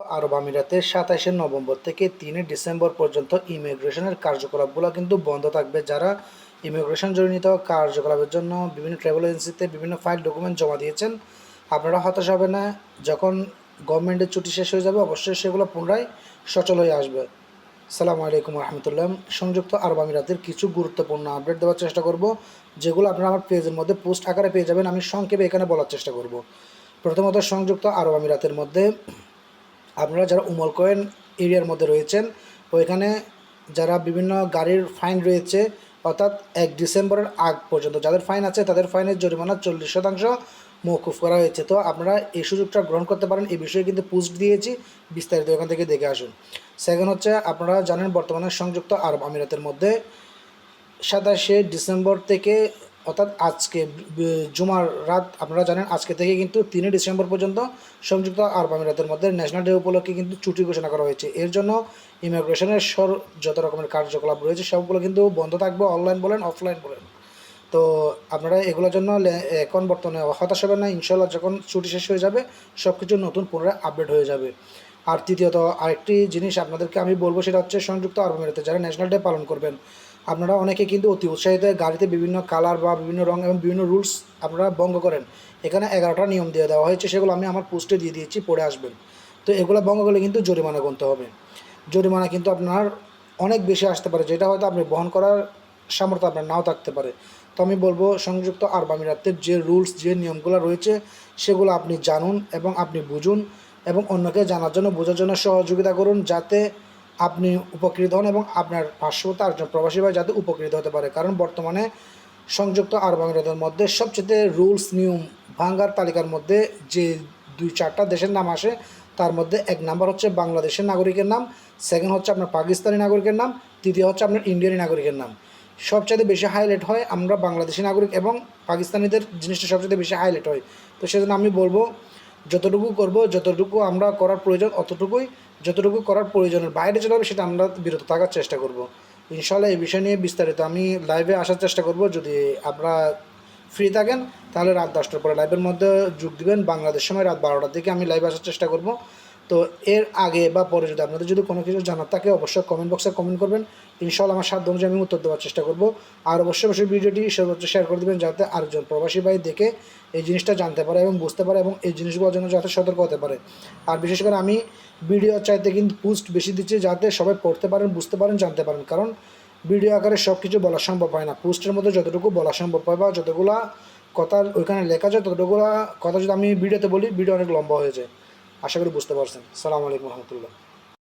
আরব আমিরাতে সাতাশে নভেম্বর থেকে তিনে ডিসেম্বর পর্যন্ত ইমিগ্রেশনের কার্যকলাপগুলো কিন্তু বন্ধ থাকবে। যারা ইমিগ্রেশন জনিত কার্যকলাপের জন্য বিভিন্ন ট্রাভেল এজেন্সিতে বিভিন্ন ফাইল ডকুমেন্ট জমা দিয়েছেন, আপনারা হতাশ হবে না। যখন গভর্নমেন্টের ছুটি শেষ হয়ে যাবে, অবশ্যই সেগুলো পুনরায় সচল হয়ে আসবে। সালামু আলাইকুম রহমতুল্লাহ সংযুক্ত আরব আমিরাতের কিছু গুরুত্বপূর্ণ আপডেট দেওয়ার চেষ্টা করব, যেগুলো আপনারা আমার পেজের মধ্যে পোস্ট আকারে পেয়ে যাবেন। আমি সংক্ষেপে এখানে বলার চেষ্টা করব। প্রথমত, সংযুক্ত আরব আমিরাতের মধ্যে আপনারা যারা উমল কয়েন এরিয়ার মধ্যে রয়েছেন, ওইখানে যারা বিভিন্ন গাড়ির ফাইন রয়েছে, অর্থাৎ এক ডিসেম্বরের আগ পর্যন্ত, যাদের ফাইন আছে তাদের ফাইনের জরিমানা চল্লিশ শতাংশ মৌকুফ করা হয়েছে। তো আপনারা এই সুযোগটা গ্রহণ করতে পারেন, এই বিষয়ে কিন্তু পোস্ট দিয়েছি, বিস্তারিত এখান থেকে দেখে আসুন। সেকেন্ড হচ্ছে, আপনারা জানেন বর্তমানে সংযুক্ত আরব আমিরাতের মধ্যে সাতাশে ডিসেম্বর থেকে অর্থাৎ আজকে জুমার রাত, আপনারা জানেন, আজকে থেকে কিন্তু তিনই ডিসেম্বর পর্যন্ত সংযুক্ত আরব আমিরাতের মধ্যে ন্যাশনাল ডে উপলক্ষে কিন্তু ছুটি ঘোষণা করা হয়েছে। এর জন্য ইমিগ্রেশনের সর যত রকমের কার্যকলাপ রয়েছে, সবগুলো কিন্তু বন্ধ থাকবে, অনলাইন বলেন, অফলাইন বলেন। তো আপনারা এগুলোর জন্য এখন বর্তমানে হতাশ হবেন না ইনশাল্লাহ যখন ছুটি শেষ হয়ে যাবে সব কিছু নতুন পুনরায় আপডেট হয়ে যাবে। আর তৃতীয়ত, আরেকটি জিনিস আপনাদেরকে আমি বলব, সেটা হচ্ছে সংযুক্ত আরব আমিরাতে যারা ন্যাশনাল ডে পালন করবেন, আপনারা অনেকে কিন্তু অতি উৎসাহিত গাড়িতে বিভিন্ন কালার বা বিভিন্ন রং এবং বিভিন্ন রুলস আপনারা ভঙ্গ করেন। এখানে এগারোটা নিয়ম দিয়ে দেওয়া হয়েছে, সেগুলো আমি আমার পোস্টে দিয়ে দিয়েছি, পড়ে আসবেন। তো এগুলো ভঙ্গ করলে কিন্তু জরিমানা গুনতে হবে। জরিমানা কিন্তু আপনার অনেক বেশি আসতে পারে, যেটা হয়তো আপনি বহন করার সামর্থ্য আপনার নাও থাকতে পারে। তো আমি বলব, সংযুক্ত আরব আমিরাতের যে রুলস, যে নিয়মগুলো রয়েছে, সেগুলো আপনি জানুন এবং আপনি বুঝুন। এবং অন্যকে জানার জন্য, বোঝার জন্য সহযোগিতা করুন যাতে আপনি উপকৃত হন এবং আপনার পার্শ্ববর্তী আরেকজন প্রবাসী ভাই যাতে উপকৃত হতে পারে। কারণ বর্তমানে সংযুক্ত আরব আমিরাতের মধ্যে সবচেয়ে রুলস, নিয়ম ভাঙ্গার তালিকার মধ্যে যে দুই চারটা দেশের নাম আসে, তার মধ্যে এক নাম্বার হচ্ছে বাংলাদেশের নাগরিকের নাম সেকেন্ড হচ্ছে আপনার পাকিস্তানি নাগরিকের নাম, তৃতীয় হচ্ছে আপনার ইন্ডিয়ানি নাগরিকের নাম। সবচেয়ে বেশি হাইলাইট হয় আমরা বাংলাদেশি নাগরিক এবং পাকিস্তানিদের জিনিসটা সবচেয়ে বেশি হাইলাইট হয়। তো সেজন্য আমি বলব যতটুকু করব, যতটুকু আমরা করার প্রয়োজন, অতটুকুই, যতটুকু করার প্রয়োজনের বাইরে যাবে সেটা আমরা বিরত থাকার চেষ্টা করব। ইনশাল্লাহ এই বিষয় নিয়ে বিস্তারিত আমি লাইভে আসার চেষ্টা করব। যদি আপনারা ফ্রি থাকেন, তাহলে রাত দশটার পরে লাইভের মধ্যে যোগ দিবেন। বাংলাদেশ সময় রাত বারোটার দিকে আমি লাইভে আসার চেষ্টা করব। তো এর আগে বা পরে যদি আপনাদের যদি কোনো কিছু জানার থাকে, অবশ্যই কমেন্ট বক্সে কমেন্ট করবেন। ইনশাল্লাহ আমার সাধ্য অনুযায়ী আমি উত্তর দেওয়ার চেষ্টা করব। আর অবশ্যই অবশ্যই ভিডিওটি সর্বোচ্চ শেয়ার করে দেবেন যাতে আরেকজন প্রবাসী ভাই দেখে এই জিনিসটা জানতে পারে এবং বুঝতে পারে এবং এই জিনিসগুলোর জন্য যাতে সতর্ক হতে পারে। আর বিশেষ করে আমি ভিডিও চাইতে কিন্তু পোস্ট বেশি দিচ্ছি যাতে সবাই পড়তে পারেন, বুঝতে পারেন, জানতে পারেন। কারণ ভিডিও আকারে সব কিছু বলা সম্ভব হয় না। পোস্টের মধ্যে যতটুকু বলা সম্ভব হয় বা যতগুলা কথা ওইখানে লেখা যায় ততটুকু কথা যদি আমি ভিডিওতে বলি ভিডিও অনেক লম্বা হয়ে যায়। আশা করি বুঝতে পারছেন। সালাম আলাইকুম রহমতুল্লাহ।